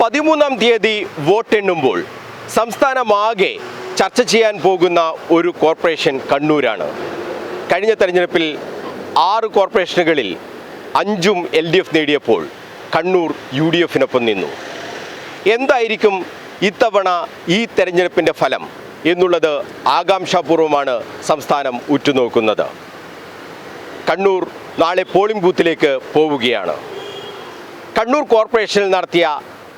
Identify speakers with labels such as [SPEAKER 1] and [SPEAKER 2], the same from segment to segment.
[SPEAKER 1] പതിമൂന്നാം തീയതി വോട്ടെണ്ണുമ്പോൾ സംസ്ഥാനമാകെ ചർച്ച ചെയ്യാൻ പോകുന്ന ഒരു കോർപ്പറേഷൻ കണ്ണൂരാണ്. കഴിഞ്ഞ തെരഞ്ഞെടുപ്പിൽ ആറ് കോർപ്പറേഷനുകളിൽ അഞ്ചും എൽ ഡി എഫ് നേടിയപ്പോൾ കണ്ണൂർ യു ഡി എഫിനൊപ്പം നിന്നു. എന്തായിരിക്കും ഇത്തവണ ഈ തെരഞ്ഞെടുപ്പിന്റെ ഫലം എന്നുള്ളത് ആകാംക്ഷാപൂർവമാണ് സംസ്ഥാനം ഉറ്റുനോക്കുന്നത്. കണ്ണൂർ നാളെ പോളിംഗ് ബൂത്തിലേക്ക് പോവുകയാണ്. കണ്ണൂർ കോർപ്പറേഷനിൽ നടത്തിയ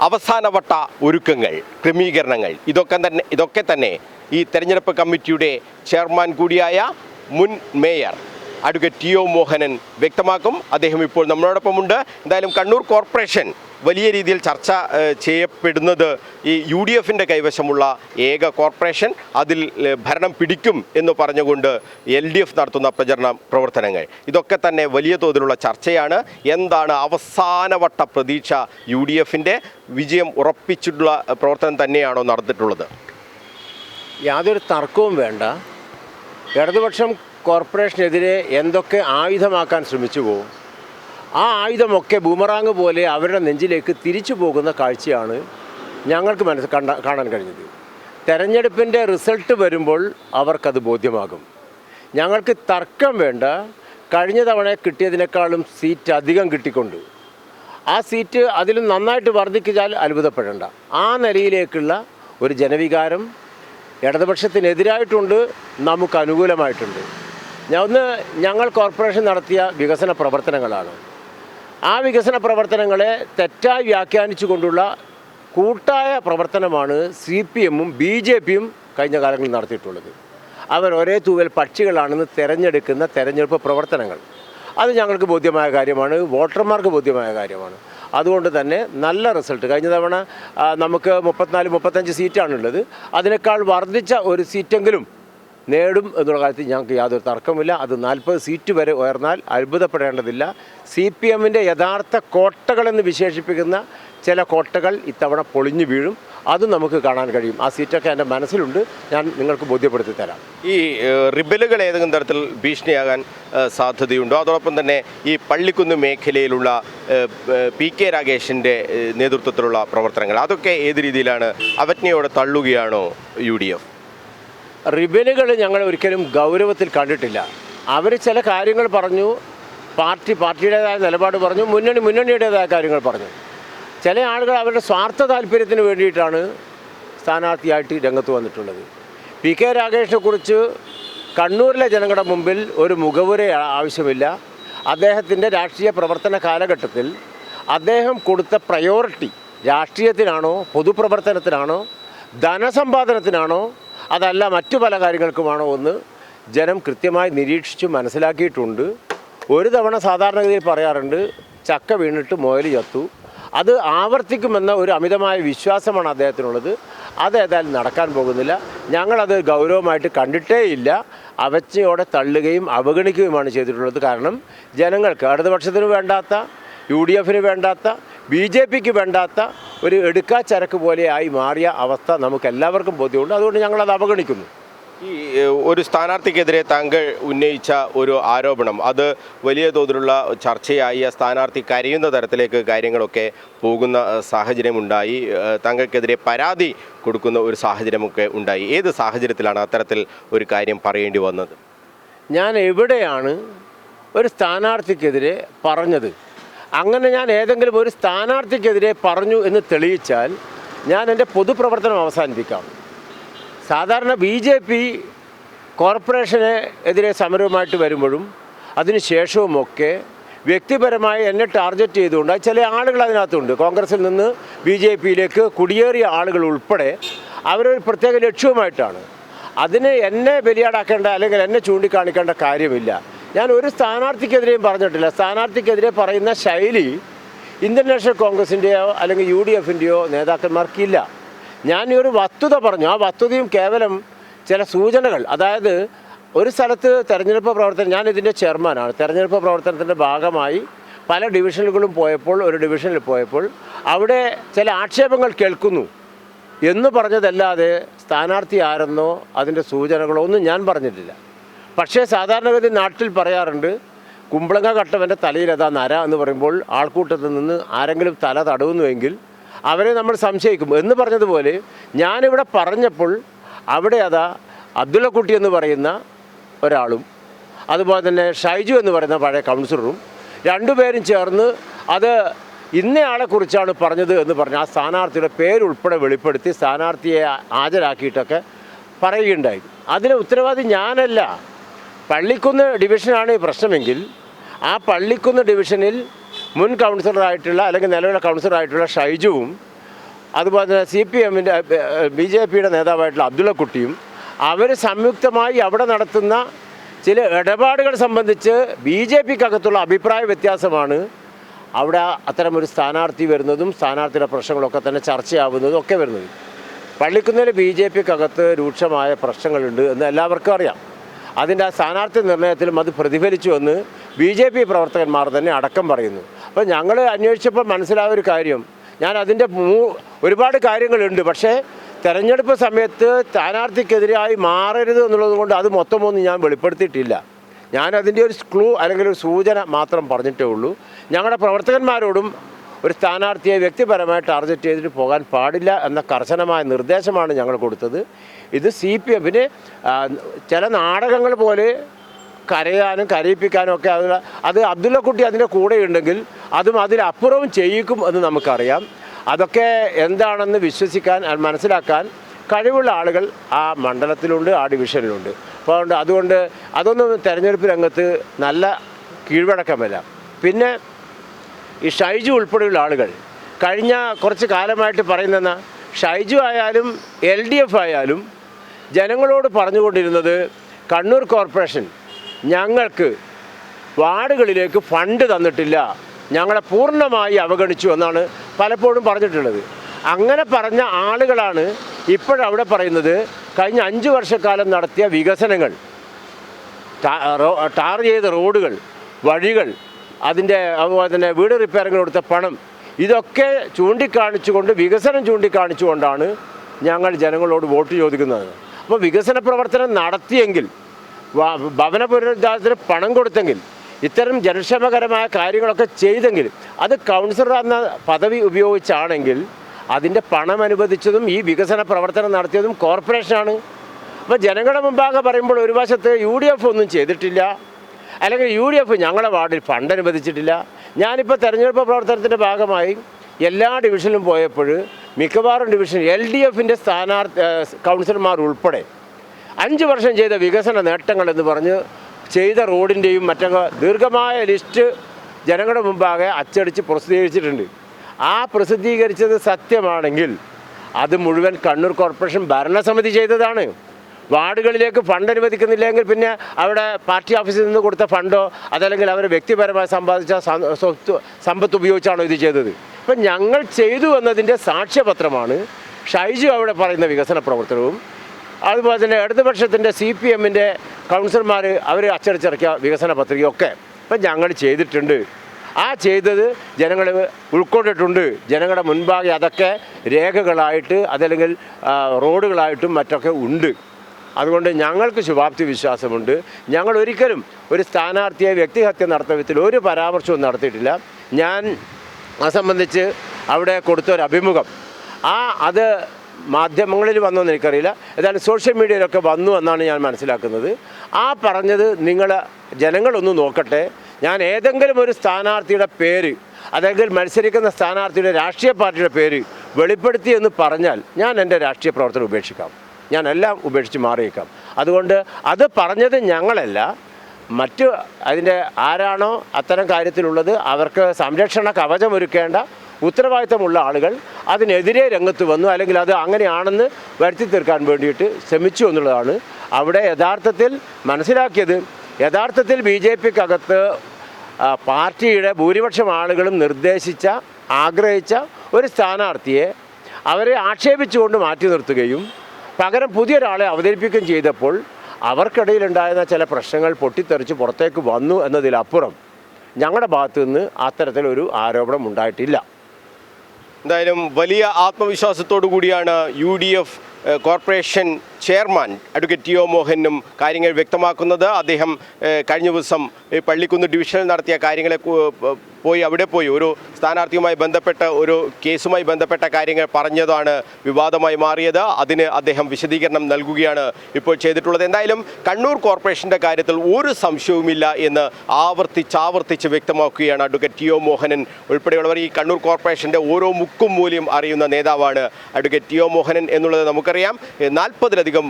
[SPEAKER 1] അവസാനവട്ട ഒരുക്കങ്ങൾ ക്രമീകരണങ്ങൾ. ഇതൊക്കെ തന്നെ ഇതൊക്കെ തന്നെ ഈ തെരഞ്ഞെടുപ്പ് കമ്മിറ്റിയുടെ ചെയർമാൻ കൂടിയായ മുൻ mayor advocate T O Mohanan വ്യക്തമാക്കും. അദ്ദേഹം ഇപ്പോൾ നമ്മളോടൊപ്പമുണ്ട് എന്തായാലും കണ്ണൂർ കോർപ്പറേഷൻ വലിയ രീതിയിൽ ചർച്ച ചെയ്യപ്പെടുന്നത് ഈ യു ഡി എഫിന്റെ കൈവശമുള്ള ഏക കോർപ്പറേഷൻ. അതിൽ ഭരണം പിടിക്കും എന്ന് പറഞ്ഞുകൊണ്ട് എൽ ഡി എഫ് നടത്തുന്ന പ്രചരണ പ്രവർത്തനങ്ങൾ. ഇതൊക്കെ തന്നെ വലിയ തോതിലുള്ള ചർച്ചയാണ്. എന്താണ് അവസാനവട്ട പ്രതീക്ഷ യു ഡി എഫിന്റെ വിജയം ഉറപ്പിച്ചിട്ടുള്ള പ്രവർത്തനം തന്നെയാണോ നടന്നിട്ടുള്ളത്?
[SPEAKER 2] യാതൊരു തർക്കവും വേണ്ട. ഇടതുപക്ഷം കോർപ്പറേഷനെതിരെ എന്തൊക്കെ ആയുധമാക്കാൻ ശ്രമിച്ചു പോകും ആ ആയുധമൊക്കെ ബൂമറാങ് പോലെ അവരുടെ നെഞ്ചിലേക്ക് തിരിച്ചു പോകുന്ന കാഴ്ചയാണ് ഞങ്ങൾക്ക് മനസ്സ് കണ്ട കാണാൻ കഴിഞ്ഞത്. തെരഞ്ഞെടുപ്പിന്റെ റിസൾട്ട് വരുമ്പോൾ അവർക്കത് ബോധ്യമാകും. ഞങ്ങൾക്ക് തർക്കം വേണ്ട. കഴിഞ്ഞ തവണ കിട്ടിയതിനേക്കാളും സീറ്റ് അധികം കിട്ടിക്കൊണ്ട്. ആ സീറ്റ് അതിലും നന്നായിട്ട് വർദ്ധിക്കിച്ചാൽ അത്ഭുതപ്പെടേണ്ട. ആ നിലയിലേക്കുള്ള ഒരു ജനവികാരം ഇടതുപക്ഷത്തിനെതിരായിട്ടുണ്ട് നമുക്ക് അനുകൂലമായിട്ടുണ്ട്. ഒന്ന് ഞങ്ങൾ കോർപ്പറേഷൻ നടത്തിയ വികസന പ്രവർത്തനങ്ങളാണ്. ആ വികസന പ്രവർത്തനങ്ങളെ തെറ്റായി വ്യാഖ്യാനിച്ചുകൊണ്ടുള്ള കൂട്ടായ പ്രവർത്തനമാണ് സി പി എമ്മും ബി ജെ പിയും കഴിഞ്ഞ കാലങ്ങളിൽ നടത്തിയിട്ടുള്ളത്. അവർ ഒരേ തൂവൽ പക്ഷികളാണെന്ന് തിരഞ്ഞെടുക്കുന്ന തെരഞ്ഞെടുപ്പ് പ്രവർത്തനങ്ങൾ. അത് ഞങ്ങൾക്ക് ബോധ്യമായ കാര്യമാണ് വോട്ടർമാർക്ക് ബോധ്യമായ കാര്യമാണ്. അതുകൊണ്ട് തന്നെ നല്ല റിസൾട്ട്. കഴിഞ്ഞ തവണ നമുക്ക് മുപ്പത്തിനാല് മുപ്പത്തഞ്ച് സീറ്റാണുള്ളത്. അതിനേക്കാൾ വർദ്ധിച്ച ഒരു സീറ്റെങ്കിലും നേടും എന്നുള്ള കാര്യത്തിൽ ഞങ്ങൾക്ക് യാതൊരു തർക്കമില്ല അത് നാൽപ്പത് സീറ്റ് വരെ ഉയർന്നാൽ അത്ഭുതപ്പെടേണ്ടതില്ല. സി പി എമ്മിന്റെ യഥാർത്ഥ കോട്ടകളെന്ന് വിശേഷിപ്പിക്കുന്ന ചില കോട്ടകൾ ഇത്തവണ പൊളിഞ്ഞു വീഴും. അത് നമുക്ക് കാണാൻ കഴിയും. ആ സീറ്റൊക്കെ എന്റെ മനസ്സിലുണ്ട്. ഞാൻ നിങ്ങൾക്ക് ബോധ്യപ്പെടുത്തി തരാം.
[SPEAKER 1] ഈ റിബലുകൾ ഏതെങ്കിലും തരത്തിൽ ഭീഷണിയാകാൻ സാധ്യതയുണ്ടോ? അതോടൊപ്പം തന്നെ ഈ പള്ളിക്കുന്ന് മേഖലയിലുള്ള പി കെ രാഗേഷിന്റെ നേതൃത്വത്തിലുള്ള പ്രവർത്തനങ്ങൾ അതൊക്കെ ഏത് രീതിയിലാണ്? അവജ്ഞയോടെ തള്ളുകയാണോ യു ഡി എഫ്?
[SPEAKER 2] റിബനുകൾ ഞങ്ങൾ ഒരിക്കലും ഗൗരവത്തിൽ കണ്ടിട്ടില്ല. അവർ ചില കാര്യങ്ങൾ പറഞ്ഞു പാർട്ടി പാർട്ടിയുടേതായ നിലപാട് പറഞ്ഞു മുന്നണി മുന്നണിയുടേതായ കാര്യങ്ങൾ പറഞ്ഞു. ചില ആളുകൾ അവരുടെ സ്വാർത്ഥ താല്പര്യത്തിന് വേണ്ടിയിട്ടാണ് സ്ഥാനാർത്ഥിയായിട്ട് രംഗത്ത് വന്നിട്ടുള്ളത്. പി കെ രാഗേഷിനെക്കുറിച്ച് കണ്ണൂരിലെ ജനങ്ങളുടെ മുമ്പിൽ ഒരു മുഖവുര ആവശ്യമില്ല. അദ്ദേഹത്തിന്റെ രാഷ്ട്രീയ പ്രവർത്തന കാലഘട്ടത്തിൽ അദ്ദേഹം കൊടുത്ത പ്രയോറിറ്റി രാഷ്ട്രീയത്തിനാണോ പൊതുപ്രവർത്തനത്തിനാണോ ധനസമ്പാദനത്തിനാണോ അതല്ല മറ്റു പല കാര്യങ്ങൾക്കുമാണോ ഒന്ന് ജനം കൃത്യമായി നിരീക്ഷിച്ച് മനസ്സിലാക്കിയിട്ടുണ്ട്. ഒരു തവണ സാധാരണഗതിയിൽ പറയാറുണ്ട് ചക്ക വീണിട്ട് മുയൽ ചത്തു. അത് ആവർത്തിക്കുമെന്ന ഒരു അമിതമായ വിശ്വാസമാണ് അദ്ദേഹത്തിനുള്ളത്. അത് ഏതായാലും നടക്കാൻ പോകുന്നില്ല. ഞങ്ങളത് ഗൗരവമായിട്ട് കണ്ടിട്ടേയില്ല. അവച്ചയോടെ തള്ളുകയും അവഗണിക്കുകയുമാണ് ചെയ്തിട്ടുള്ളത്. കാരണം ജനങ്ങൾക്ക് ഇടതുപക്ഷത്തിന് വേണ്ടാത്ത യു ഡി എഫിന് വേണ്ടാത്ത ബി ജെ പിക്ക് വേണ്ടാത്ത ഒരു എടുക്കാ ചരക്ക് പോലെയായി മാറിയ അവസ്ഥ നമുക്ക് എല്ലാവർക്കും ബോധ്യമുണ്ട്. അതുകൊണ്ട് ഞങ്ങളത് അവഗണിക്കുന്നു.
[SPEAKER 1] ഈ ഒരു സ്ഥാനാർത്ഥിക്കെതിരെ താങ്കൾ ഉന്നയിച്ച ഒരു ആരോപണം അത് വലിയ തോതിലുള്ള ചർച്ചയായി ആ സ്ഥാനാർത്ഥി കരയുന്ന തരത്തിലേക്ക് കാര്യങ്ങളൊക്കെ പോകുന്ന സാഹചര്യമുണ്ടായി താങ്കൾക്കെതിരെ പരാതി കൊടുക്കുന്ന ഒരു സാഹചര്യമൊക്കെ ഉണ്ടായി. ഏത് സാഹചര്യത്തിലാണ് അത്തരത്തിൽ ഒരു കാര്യം പറയേണ്ടി വന്നത്?
[SPEAKER 2] ഞാൻ എവിടെയാണ് ഒരു സ്ഥാനാർത്ഥിക്കെതിരെ പറഞ്ഞത്? അങ്ങനെ ഞാൻ ഏതെങ്കിലും ഒരു സ്ഥാനാർത്ഥിക്കെതിരെ പറഞ്ഞു എന്ന് തെളിയിച്ചാൽ ഞാൻ എന്റെ പൊതുപ്രവർത്തനം അവസാനിപ്പിക്കാം. സാധാരണ ബി ജെ പി കോർപ്പറേഷന് എതിരെ സമരവുമായിട്ട് വരുമ്പോഴും അതിനുശേഷവുമൊക്കെ വ്യക്തിപരമായി എന്നെ ടാർഗറ്റ് ചെയ്തുകൊണ്ട് ചില ആളുകൾ അതിനകത്തുണ്ട്. കോൺഗ്രസിൽ നിന്ന് ബി ജെ പിയിലേക്ക് കുടിയേറിയ ആളുകൾ ഉൾപ്പെടെ അവരൊരു പ്രത്യേക ലക്ഷ്യവുമായിട്ടാണ്. അതിനെ എന്നെ ബലിയാടാക്കേണ്ട അല്ലെങ്കിൽ എന്നെ ചൂണ്ടിക്കാണിക്കേണ്ട കാര്യമില്ല. ഞാൻ ഒരു സ്ഥാനാർത്ഥിക്കെതിരെയും പറഞ്ഞിട്ടില്ല. സ്ഥാനാർത്ഥിക്കെതിരെ പറയുന്ന ശൈലി ഇന്ത്യൻ നാഷണൽ കോൺഗ്രസിന്റെയോ അല്ലെങ്കിൽ യു ഡി എഫിന്റെയോ നേതാക്കന്മാർക്കില്ല. ഞാൻ ഈ ഒരു വസ്തുത പറഞ്ഞു. ആ വസ്തുതയും കേവലം ചില സൂചനകൾ. അതായത് ഒരു സ്ഥലത്ത് തെരഞ്ഞെടുപ്പ് പ്രവർത്തനം ഞാൻ ഇതിന്റെ ചെയർമാനാണ്. തെരഞ്ഞെടുപ്പ് പ്രവർത്തനത്തിന്റെ ഭാഗമായി പല ഡിവിഷനുകളും പോയപ്പോൾ ഒരു ഡിവിഷനിൽ പോയപ്പോൾ അവിടെ ചില ആക്ഷേപങ്ങൾ കേൾക്കുന്നു. എന്ന് പറഞ്ഞതല്ലാതെ സ്ഥാനാർത്ഥി ആരെന്നോ അതിന്റെ സൂചനകളോ ഒന്നും ഞാൻ പറഞ്ഞിട്ടില്ല. പക്ഷേ സാധാരണഗതി നാട്ടിൽ പറയാറുണ്ട് കുമ്പളങ്ങ കട്ടവന്റെ തലയിൽ അതാ നര? എന്ന് പറയുമ്പോൾ ആൾക്കൂട്ടത്തിൽ നിന്ന് ആരെങ്കിലും തല തടവുന്നുവെങ്കിൽ അവരെ നമ്മൾ സംശയിക്കും. എന്ന് പറഞ്ഞതുപോലെ ഞാനിവിടെ പറഞ്ഞപ്പോൾ അവിടെ അതാ അബ്ദുള്ളക്കുട്ടി എന്ന് പറയുന്ന ഒരാളും അതുപോലെ തന്നെ ഷൈജു എന്ന് പറയുന്ന പഴയ കൗൺസിലറും രണ്ടുപേരും ചേർന്ന് അത് ഇന്നയാളെ കുറിച്ചാണ് പറഞ്ഞത് എന്ന് പറഞ്ഞ് ആ സ്ഥാനാർത്ഥിയുടെ പേരുൾപ്പെടെ വെളിപ്പെടുത്തി സ്ഥാനാർത്ഥിയെ ഹാജരാക്കിയിട്ടൊക്കെ പറയുകയുണ്ടായി. അതിന് ഉത്തരവാദി ഞാനല്ല. പള്ളിക്കുന്ന് ഡിവിഷനാണ് ഈ പ്രശ്നമെങ്കിൽ ആ പള്ളിക്കുന്ന് ഡിവിഷനിൽ മുൻ കൗൺസിലറായിട്ടുള്ള അല്ലെങ്കിൽ നിലവിലെ കൗൺസിലറായിട്ടുള്ള ഷൈജുവും അതുപോലെ തന്നെ സി പി എമ്മിന്റെ ബി ജെ പിയുടെ നേതാവായിട്ടുള്ള അബ്ദുള്ളക്കുട്ടിയും അവർ സംയുക്തമായി അവിടെ നടത്തുന്ന ചില ഇടപാടുകൾ സംബന്ധിച്ച് ബി ജെ പിക്കകത്തുള്ള അഭിപ്രായ വ്യത്യാസമാണ്. അവിടെ അത്തരമൊരു സ്ഥാനാർത്ഥി വരുന്നതും സ്ഥാനാർത്ഥിയുടെ പ്രശ്നങ്ങളൊക്കെ തന്നെ ചർച്ചയാവുന്നതും ഒക്കെ വരുന്നത്. പള്ളിക്കുന്നതിൽ ബി ജെ പിക്കകത്ത് രൂക്ഷമായ പ്രശ്നങ്ങളുണ്ട് എന്ന് എല്ലാവർക്കും അറിയാം. അതിന്റെ ആ സ്ഥാനാർത്ഥി നിർണയത്തിലും അത് പ്രതിഫലിച്ചു എന്ന് ബി ജെ പി പ്രവർത്തകന്മാർ തന്നെ അടക്കം പറയുന്നു. അപ്പോൾ ഞങ്ങൾ അന്വേഷിച്ചപ്പോൾ മനസ്സിലായ ഒരു കാര്യം ഞാൻ അതിന്റെ ഒരുപാട് കാര്യങ്ങളുണ്ട് പക്ഷേ തെരഞ്ഞെടുപ്പ് സമയത്ത് സ്ഥാനാർത്ഥിക്കെതിരായി മാറരുത് എന്നുള്ളത് കൊണ്ട് അത് മൊത്തമൊന്നും ഞാൻ വെളിപ്പെടുത്തിയിട്ടില്ല. ഞാൻ അതിന്റെ ഒരു ക്ലൂ അല്ലെങ്കിൽ ഒരു സൂചന മാത്രം പറഞ്ഞിട്ടേ ഉള്ളൂ. ഞങ്ങളുടെ പ്രവർത്തകന്മാരോടും ഒരു സ്ഥാനാർത്ഥിയെ വ്യക്തിപരമായി ടാർഗറ്റ് ചെയ്തിട്ട് പോകാൻ പാടില്ല എന്ന കർശനമായ നിർദ്ദേശമാണ് ഞങ്ങൾ കൊടുത്തത്. ഇത് സി പി എഫിന് ചില നാടകങ്ങൾ പോലെ കരയാനും കരയിപ്പിക്കാനും ഒക്കെ അത് അത് അബ്ദുള്ളക്കുട്ടി അതിന്റെ കൂടെ ഉണ്ടെങ്കിൽ അതും അതിലപ്പുറവും ചെയ്യിക്കും എന്ന് നമുക്കറിയാം. അതൊക്കെ എന്താണെന്ന് വിശ്വസിക്കാൻ മനസ്സിലാക്കാൻ കഴിവുള്ള ആളുകൾ ആ മണ്ഡലത്തിലുണ്ട് ആ ഡിവിഷനിലുണ്ട്. അപ്പോൾ അതുകൊണ്ട് അതൊന്നും തെരഞ്ഞെടുപ്പ് രംഗത്ത് നല്ല കീഴ്വഴക്കമല്ല പിന്നെ ഈ ഷൈജു ഉൾപ്പെടെയുള്ള ആളുകൾ കഴിഞ്ഞ കുറച്ച് കാലമായിട്ട് പറയുന്ന ഷൈജു ആയാലും എൽ ഡി എഫ് ആയാലും ജനങ്ങളോട് പറഞ്ഞുകൊണ്ടിരുന്നത് കണ്ണൂർ കോർപ്പറേഷൻ ഞങ്ങൾക്ക് വാർഡുകളിലേക്ക് ഫണ്ട് തന്നിട്ടില്ല ഞങ്ങളെ പൂർണമായി അവഗണിച്ചു എന്നാണ് പലപ്പോഴും പറഞ്ഞിട്ടുള്ളത്. അങ്ങനെ പറഞ്ഞ ആളുകളാണ് ഇപ്പോഴവിടെ പറയുന്നത് കഴിഞ്ഞ അഞ്ച് വർഷക്കാലം നടത്തിയ വികസനങ്ങൾ ടാർ ചെയ്ത റോഡുകൾ വഴികൾ അതിന്റെ അതുപോലെ തന്നെ വീട് റിപ്പയറിങ്ങിന് കൊടുത്ത പണം. ഇതൊക്കെ ചൂണ്ടിക്കാണിച്ചുകൊണ്ട് വികസനം ചൂണ്ടിക്കാണിച്ചുകൊണ്ടാണ് ഞങ്ങൾ ജനങ്ങളോട് വോട്ട് ചോദിക്കുന്നത്. അപ്പോൾ വികസന പ്രവർത്തനം നടത്തിയെങ്കിൽ ഭവന പുനരുദ്ധാരത്തിന് പണം കൊടുത്തെങ്കിൽ ഇത്തരം ജനക്ഷേമകരമായ കാര്യങ്ങളൊക്കെ ചെയ്തെങ്കിൽ അത് കൗൺസിലർ എന്ന പദവി ഉപയോഗിച്ചാണെങ്കിൽ അതിന്റെ പണം അനുവദിച്ചതും ഈ വികസന പ്രവർത്തനം നടത്തിയതും കോർപ്പറേഷനാണ്. അപ്പോൾ ജനങ്ങളുടെ മുമ്പാകെ പറയുമ്പോൾ ഒരു വശത്ത് യു ഒന്നും ചെയ്തിട്ടില്ല അല്ലെങ്കിൽ യു ഡി എഫ് ഞങ്ങളുടെ വാർഡിൽ ഫണ്ട് അനുവദിച്ചിട്ടില്ല. ഞാനിപ്പോൾ തെരഞ്ഞെടുപ്പ് പ്രവർത്തനത്തിന്റെ ഭാഗമായി എല്ലാ ഡിവിഷനിലും പോയപ്പോൾ മിക്കവാറും ഡിവിഷൻ എൽ ഡി എഫിന്റെ സ്ഥാനാർത്ഥി കൗൺസിലർമാർ ഉൾപ്പെടെ അഞ്ച് വർഷം ചെയ്ത വികസന നേട്ടങ്ങൾ എന്ന് പറഞ്ഞ് ചെയ്ത റോഡിന്റെയും മറ്റൊക്കെ ദീർഘമായ ലിസ്റ്റ് ജനങ്ങളുടെ മുമ്പാകെ അച്ചടിച്ച് പ്രസിദ്ധീകരിച്ചിട്ടുണ്ട്. ആ പ്രസിദ്ധീകരിച്ചത് സത്യമാണെങ്കിൽ അത് മുഴുവൻ കണ്ണൂർ കോർപ്പറേഷൻ ഭരണസമിതി ചെയ്തതാണ്. വാർഡുകളിലേക്ക് ഫണ്ട് അനുവദിക്കുന്നില്ലെങ്കിൽ പിന്നെ അവിടെ പാർട്ടി ഓഫീസിൽ നിന്ന് കൊടുത്ത ഫണ്ടോ അതല്ലെങ്കിൽ അവർ വ്യക്തിപരമായി സമ്പാദിച്ച സ്വത്ത് സമ്പത്ത് ഉപയോഗിച്ചാണോ ഇത് ചെയ്തത്? ഇപ്പം ഞങ്ങൾ ചെയ്തു എന്നതിന്റെ സാക്ഷ്യപത്രമാണ് ഷൈജു അവിടെ പറയുന്ന വികസന പ്രവർത്തനവും. അതുപോലെ തന്നെ ഇടതുപക്ഷത്തിന്റെ സി പി എമ്മിന്റെ കൗൺസിലർമാർ അവർ അച്ചടിച്ചിറക്കിയ വികസന പത്രികയൊക്കെ ഇപ്പം ഞങ്ങൾ ചെയ്തിട്ടുണ്ട്. ആ ചെയ്തത് ജനങ്ങൾ ഉൾക്കൊണ്ടിട്ടുണ്ട്. ജനങ്ങളുടെ മുൻപാകെ അതൊക്കെ രേഖകളായിട്ട് അതല്ലെങ്കിൽ റോഡുകളായിട്ടും മറ്റൊക്കെ ഉണ്ട്. അതുകൊണ്ട് ഞങ്ങൾക്ക് ശുഭാപ്തി വിശ്വാസമുണ്ട്. ഞങ്ങൾ ഒരിക്കലും ഒരു സ്ഥാനാർത്ഥിയെ വ്യക്തിഹത്യ നടത്തവത്തിൽ ഒരു പരാമർശവും നടത്തിയിട്ടില്ല. ഞാൻ ആ സംബന്ധിച്ച് അവിടെ കൊടുത്ത ഒരു അഭിമുഖം. ആ അത് മാധ്യമങ്ങളിൽ വന്നോ എനിക്കറിയില്ല. ഏതായാലും സോഷ്യൽ മീഡിയയിലൊക്കെ വന്നു എന്നാണ് ഞാൻ മനസ്സിലാക്കുന്നത്. ആ പറഞ്ഞത് നിങ്ങൾ ജനങ്ങളൊന്ന് നോക്കട്ടെ. ഞാൻ ഏതെങ്കിലും ഒരു സ്ഥാനാർത്ഥിയുടെ പേര് അതെങ്കിൽ മത്സരിക്കുന്ന സ്ഥാനാർത്ഥിയുടെ രാഷ്ട്രീയ പാർട്ടിയുടെ പേര് വെളിപ്പെടുത്തി എന്ന് പറഞ്ഞാൽ ഞാൻ എന്റെ രാഷ്ട്രീയ പ്രവർത്തനം ഉപേക്ഷിക്കാം. ഞാൻ എല്ലാം ഉപേക്ഷിച്ച് മാറിയേക്കാം. അതുകൊണ്ട് അത് പറഞ്ഞത് ഞങ്ങളല്ല. മറ്റ് അതിന്റെ ആരാണോ അത്തരം കാര്യത്തിലുള്ളത് അവർക്ക് സംരക്ഷണ കവചമൊരുക്കേണ്ട ഉത്തരവാദിത്തമുള്ള ആളുകൾ അതിനെതിരെ രംഗത്ത് വന്നു അല്ലെങ്കിൽ അത് അങ്ങനെയാണെന്ന് വരുത്തി തീർക്കാൻ വേണ്ടിയിട്ട് ശ്രമിച്ചു എന്നുള്ളതാണ്. അവിടെ യഥാർത്ഥത്തിൽ മനസ്സിലാക്കിയത് യഥാർത്ഥത്തിൽ ബി ജെ പിക്കകത്ത് പാർട്ടിയുടെ ഭൂരിപക്ഷം ആളുകളും നിർദ്ദേശിച്ച ആഗ്രഹിച്ച ഒരു സ്ഥാനാർത്ഥിയെ അവരെ ആക്ഷേപിച്ചുകൊണ്ട് മാറ്റി നിർത്തുകയും പകരം പുതിയൊരാളെ അവതരിപ്പിക്കുകയും ചെയ്തപ്പോൾ അവർക്കിടയിലുണ്ടായിരുന്ന ചില പ്രശ്നങ്ങൾ പൊട്ടിത്തെറിച്ച് പുറത്തേക്ക് വന്നു എന്നതിലപ്പുറം ഞങ്ങളുടെ ഭാഗത്തു നിന്ന് അത്തരത്തിലൊരു ആരോപണം ഉണ്ടായിട്ടില്ല.
[SPEAKER 1] എന്തായാലും വലിയ ആത്മവിശ്വാസത്തോടു കൂടിയാണ് U D F corporation chairman advocate T O മോഹനും കാര്യങ്ങൾ വ്യക്തമാക്കുന്നത്. അദ്ദേഹം കഴിഞ്ഞ ദിവസം പള്ളിക്കുന്ന് ഡിവിഷനിൽ നടത്തിയ കാര്യങ്ങളെ പോയി അവിടെ പോയി. ഒരു സ്ഥാനാർത്ഥിയുമായി ബന്ധപ്പെട്ട ഒരു കേസുമായി ബന്ധപ്പെട്ട കാര്യങ്ങൾ പറഞ്ഞതാണ് വിവാദമായി മാറിയത്. അതിന് അദ്ദേഹം വിശദീകരണം നൽകുകയാണ് ഇപ്പോൾ ചെയ്തിട്ടുള്ളത്. എന്തായാലും കണ്ണൂർ കോർപ്പറേഷന്റെ കാര്യത്തിൽ ഒരു സംശയവുമില്ല എന്ന് ആവർത്തിച്ചാവർത്തിച്ച് വ്യക്തമാക്കുകയാണ് അഡ്വക്കേറ്റ് ടി ഒ മോഹനൻ ഉൾപ്പെടെയുള്ളവർ. ഈ കണ്ണൂർ കോർപ്പറേഷന്റെ ഓരോ മുക്കും മൂലയും അറിയുന്ന നേതാവാണ് അഡ്വക്കേറ്റ് ടി ഒ മോഹനൻ എന്നുള്ളത് നമുക്കറിയാം. നാൽപ്പതിലധികം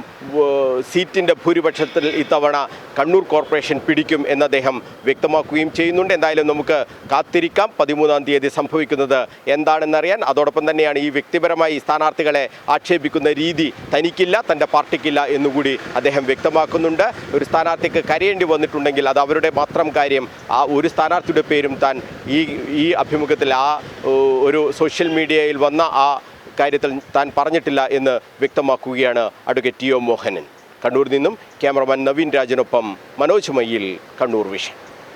[SPEAKER 1] സീറ്റിന്റെ ഭൂരിപക്ഷത്തിൽ ഇത്തവണ കണ്ണൂർ കോർപ്പറേഷൻ പിടിക്കും എന്ന് അദ്ദേഹം വ്യക്തമാക്കുകയും ചെയ്യുന്നുണ്ട്. എന്തായാലും നമുക്ക് കാത്തിരിക്കാം. പതിമൂന്നാം തീയതി സംഭവിക്കുന്നത് എന്താണെന്നറിയാൻ അതോടൊപ്പം തന്നെയാണ് ഈ വ്യക്തിപരമായി സ്ഥാനാർത്ഥികളെ ആക്ഷേപിക്കുന്ന രീതി തനിക്കില്ല തന്റെ പാർട്ടിക്കില്ല എന്നുകൂടി അദ്ദേഹം വ്യക്തമാക്കുന്നുണ്ട്. ഒരു സ്ഥാനാർത്ഥിക്ക് കരയേണ്ടി വന്നിട്ടുണ്ടെങ്കിൽ അത് അവരുടെ മാത്രം കാര്യം. ആ ഒരു സ്ഥാനാർത്ഥിയുടെ പേരും താൻ ഈ ഈ അഭിമുഖത്തിൽ ആ ഒരു സോഷ്യൽ മീഡിയയിൽ വന്ന ആ കാര്യത്തിൽ താൻ പറഞ്ഞിട്ടില്ല എന്ന് വ്യക്തമാക്കുകയാണ് അഡ്വക്കേറ്റ് ടി ഒ മോഹനൻ. കണ്ണൂരിൽ നിന്നും ക്യാമറമാൻ നവീൻ രാജനൊപ്പം മനോജ് മയ്യിൽ കണ്ണൂർ വിഷൻ.